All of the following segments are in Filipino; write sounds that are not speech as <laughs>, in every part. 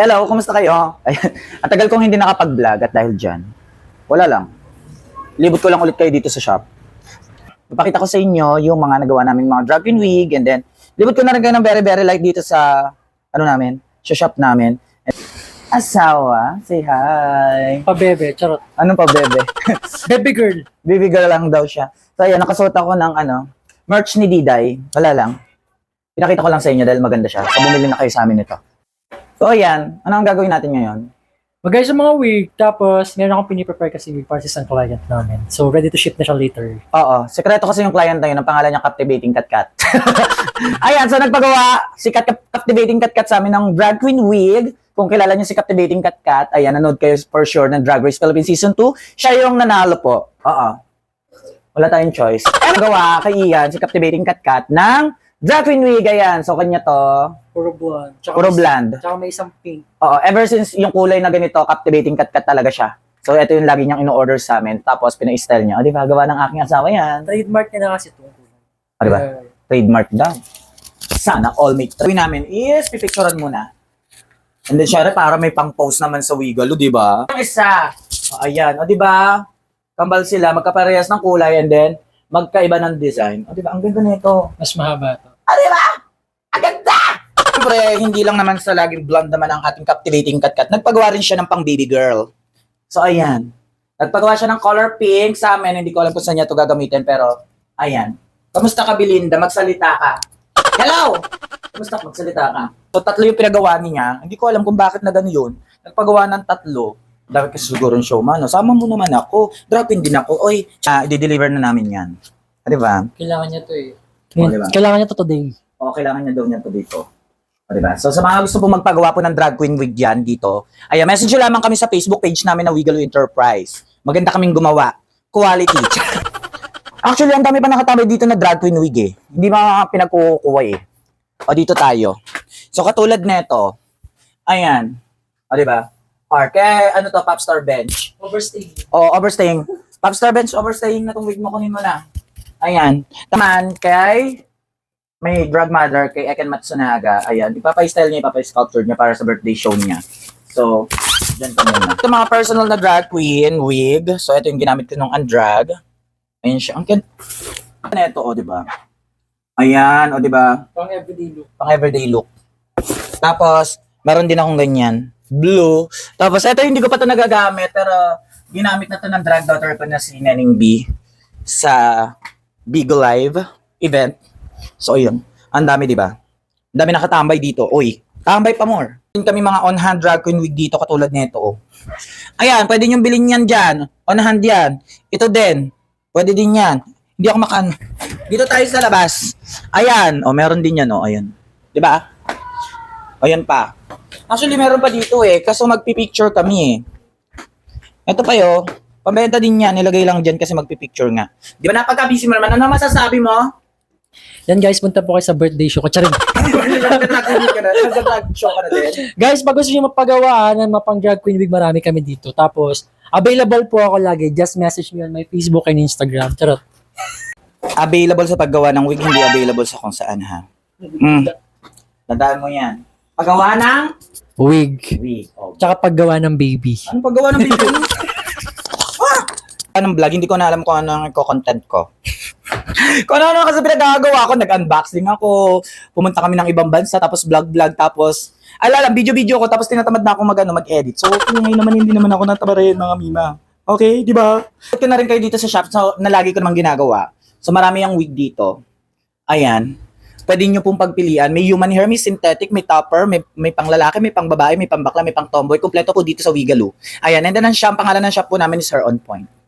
Hello, kumusta kayo? Ayan. <laughs> Ang tagal kong hindi nakapag-vlog at dahil dyan, wala lang. Libot ko lang ulit kayo dito sa shop. Ipakita ko sa inyo yung mga nagawa namin mga queen wig and then libot ko na rin kayo ng very very light dito sa ano namin, sa shop namin. And, asawa, say hi. Pabebe, charot. Anong pa bebe? <laughs> Baby girl. Baby girl lang daw siya. So ayan, nakasuot ako ng ano, merch ni Diday. Wala lang. Pinakita ko lang sa inyo dahil maganda siya. So bumili na kayo sa amin nito. So ayan, ano ang gagawin natin ngayon? Magay sa mga wig, tapos meron akong piniprepare kasi wig para sa isang client namin. So, ready to ship na siya later. Oo, sekreto kasi yung client na yun, ang pangalan niya Captivating Cat Cat. <laughs> Ayan, so nagpagawa si Cat Captivating Cat Cat sa amin ng drag queen wig. Kung kilala niyo si Captivating Cat Cat, ayan, nanood kayo for sure ng Drag Race Philippines Season 2. Siya yung nanalo po. Oo. Wala tayong choice. Nagawa kay Ian, si Captivating Cat Cat, ng drag queen wig. Ayan, so kanya to, Puro blonde. Tsaka puro may- blonde. Tsaka may isang pink. Oo, ever since yung kulay na ganito, Captivating Cat talaga siya. So, ito yung lagi niyang ino-order sa amin. Tapos, pina-style niya. O, di ba? Gawa ng aking asawa yan. Trademark niya na kasi ito. O, di ba? Trademark daw. Sana all make. Gawin namin is pipicturean muna. And then syempre para may pang-post naman sa Wigalo, di ba? Ang isa. O, ayan, o di ba? Kambal sila, magkaparehas ng kulay and then magkaiba ng design. O di ba? Ang ganda nito. mas mahaba to. O di ba? Ang ganda! Siyempre, hindi lang naman sa laging blonde naman ang ating captivating cat-cat. Nagpagawa rin siya ng pang baby girl. So, ayan. Nagpagawa siya ng color pink sa amin. Hindi ko alam kung saan niya ito gagamitin, pero ayan. Kamusta ka, Belinda? Magsalita ka. Hello! Kamusta ka? Magsalita ka. So, tatlo yung pinagawa niya. Hindi ko alam kung bakit na gano'n yun. Nagpagawa ng tatlo. Dahil kasi siguro yung showman. No? Sama mo naman ako. Drop in din ako. Oy, ah, i-deliver na namin yan. Ah, Di ba? Kailangan niya to eh. Oh, diba? Kailangan niya to today. o kailangan niya daw niya to dito. O, diba? So, sa mga gusto po magpagawa po ng drag queen wig yan dito, ay message lamang kami sa Facebook page namin na Wigalo Enterprise. Maganda kaming gumawa. Quality. <laughs> Actually, ang dami pa nakatambay dito na drag queen wig eh. Hindi mga pinagkukuha eh. O, dito tayo. So, katulad neto, ayan. O, diba? Or, kaya ano to, Popstar Bench. Overstay. O, overstaying. Popstar Bench, overstaying na tong wig mo. Kunin mo na. Ayan. Taman kay may drag mother kay Eken Matsunaga. Ayan. Ipapa-style niya, ipapa-sculpture niya para sa birthday show niya. So, dyan pa muna. Ito mga personal na drag queen wig. So, ito yung ginamit ko nung undrag. Ayan siya. Ang kin... Ano ito, o, di ba? Ayan, o, di ba? Pang everyday look. pang everyday look. Tapos, meron din akong ganyan. Blue. Tapos, ito hindi ko pa ito nagagamit, pero ginamit na to ng drag daughter ko na si Nening B sa Big Live event. So, yun. Ang dami, di ba? Ang dami nakatambay dito. Uy, tambay pa more. Meron kami mga on-hand drag queen wig dito katulad nito. Oh. Ayan, pwede nyo bilhin yan dyan. On-hand yan. Ito din. Pwede din yan. Hindi ako makan. Dito tayo sa labas. Ayan. O, meron din yan. O, ayan. Di ba? Ayan pa. Actually, meron pa dito eh. Kaso magpipicture kami eh. Ito pa yo. Pambenta din yan. Nilagay lang dyan kasi magpipicture nga. Di ba napagka-busy mo naman? Ano masasabi mo? Yan guys, punta po kayo sa birthday show. <laughs> Nag-drag ka na din. guys, pag gusto niyo mapagawa ng mapang drag queen wig, marami kami dito. Tapos, available po ako lagi. Just message me on my Facebook and Instagram. Charot. Available sa paggawa ng wig, hindi available sa kung saan ha. Mm. Tandaan mo yan. Paggawa ng Wig. wig. Oh. Tsaka paggawa ng baby. Anong paggawa ng video? <laughs> ah! Anong vlog? Hindi ko na alam kung ano ang content ko. <laughs> kung ano ano kasi pinagagawa ko, nag-unboxing ako, pumunta kami ng ibang bansa, tapos vlog-vlog, tapos, alala, video-video ko, tapos tinatamad na ako mag, ano, mag-edit. So, ngayon naman hindi naman ako natabarin, mga mima. Okay, di ba? Ito na rin kayo dito sa shop so, na lagi ko namang ginagawa. So, marami ang wig dito. Ayan. Pwede nyo pong pagpilian. May human hair, may synthetic, may topper, may, may pang lalaki, may pang babae, may pang bakla, may pang tomboy. Kompleto po dito sa Wigalo. Ayan. And then ang shop, pangalan ng shop po namin is Hair On Point.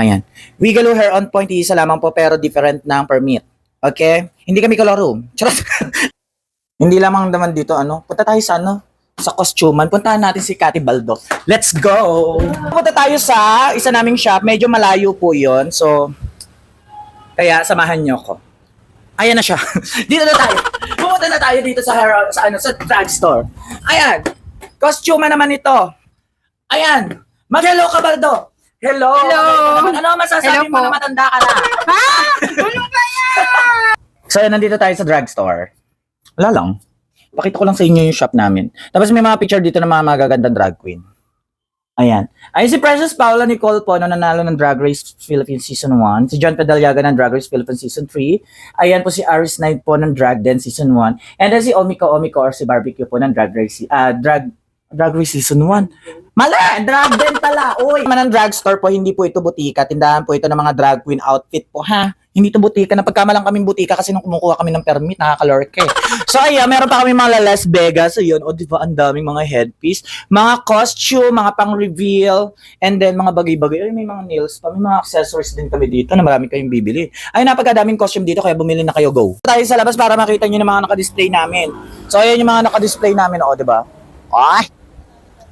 Ayan. Wigalo Hair On Point, isa lamang po pero different ng permit. Okay? Hindi kami color room. Charot. <laughs> Hindi lamang naman dito, ano? Punta tayo sa ano? Sa costume. Puntahan natin si Cathy Baldo. Let's go! Punta tayo sa isa naming shop. Medyo malayo po yon So, kaya samahan niyo ko. Ayan na siya. <laughs> dito na tayo. Pumunta na tayo dito sa hair, sa ano sa drugstore. Ayan. Costume naman ito. Ayan. Mag-hello ka, Baldo. Hello. Hello. Ano masasabi Hello mo po. na matanda ka na? <laughs> Ano ba yan? So, nandito tayo sa drugstore. Wala lang. Pakita ko lang sa inyo yung shop namin. Tapos may mga picture dito ng mga magagandang drag queen. Ayan. Ay si Precious Paula Nicole po na nanalo ng Drag Race Philippines Season 1. Si John Pedaliaga ng Drag Race Philippines Season 3. Ayan po si Aris Knight po ng Drag Den Season 1. And then si Omiko Omiko or si Barbecue po ng Drag Race ah Drag Drag Race Season 1. Mali! Drag Den pala! Uy! Man ng drag store po, hindi po ito butika. Tindahan po ito ng mga drag queen outfit po, ha? Hindi ito butika. Napagkamalang kaming butika kasi nung kumukuha kami ng permit, nakakalorke. So, ayan, meron pa kami mga Las Vegas. So, yun. O, di ba, ang daming mga headpiece. Mga costume, mga pang-reveal, and then mga bagay-bagay. Ay, may mga nails pa. May mga accessories din kami dito na marami kayong bibili. Ay, napakadaming costume dito, kaya bumili na kayo, go. Tayo sa labas para makita nyo yung mga nakadisplay namin. So, ayan yung mga nakadisplay namin, o, di ba? Ay!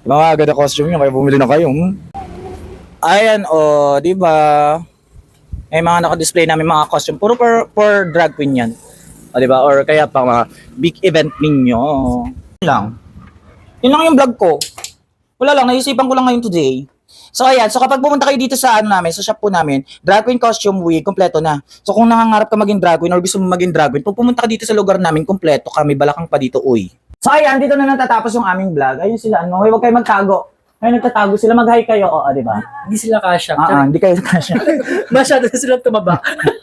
Mga ganda costume nyo, kaya bumili na kayo. hmm? Ayan, o, di ba? May mga naka-display namin mga costume. Puro for, for drag queen yan. O, di ba? Or kaya pa mga big event ninyo. Yun lang. Yun lang yung vlog ko. Wala lang, naisipan ko lang ngayon today. So ayan, so kapag pumunta kayo dito sa ano namin, sa shop po namin, drag queen costume wig, kompleto na. So kung nangangarap ka maging drag queen or gusto mo maging drag queen, pag pumunta ka dito sa lugar namin, kompleto kami, balakang pa dito, uy. So ayan, dito na natatapos yung aming vlog. Ayun sila, ano, huwag kayo magtago. Ayun, nagtatago sila, mag-hi kayo, oo, di ba? Hindi sila. Ah, ah, hindi kayo kasya. <laughs> Masyado sila tumaba. <laughs>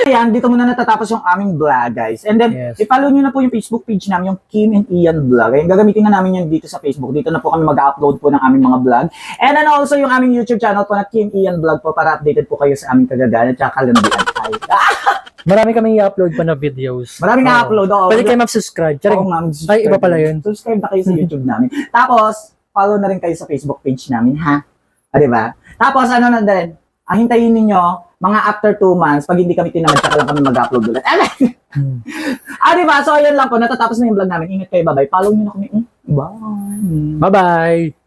Ayan, dito muna natatapos yung aming vlog, guys. And then, Yes. i-follow nyo na po yung Facebook page namin, yung Kim and Ian Vlog. Ayan, gagamitin na namin yan dito sa Facebook. Dito na po kami mag-upload po ng aming mga vlog. And then also, yung aming YouTube channel po na Kim Ian Vlog po para updated po kayo sa aming kagagalan at kalandian. Ay, ah, <laughs> Marami kami i-upload pa na videos. maraming Oo. na-upload. Oo, Pwede kayo mag-subscribe. Charing. ma'am. Ay, iba pala yun. Subscribe na kayo sa <laughs> YouTube namin. Tapos, follow na rin kayo sa Facebook page namin, ha? O, di ba? Tapos, ano na din, ah, hintayin ninyo, mga after two months, pag hindi kami tinamad, saka lang kami mag-upload ulit. Hmm. ah, di ba? So, ayun lang po. Natatapos na yung vlog namin. Ingat kayo. Bye-bye. Follow nyo na kami. Mm, Bye. Bye-bye!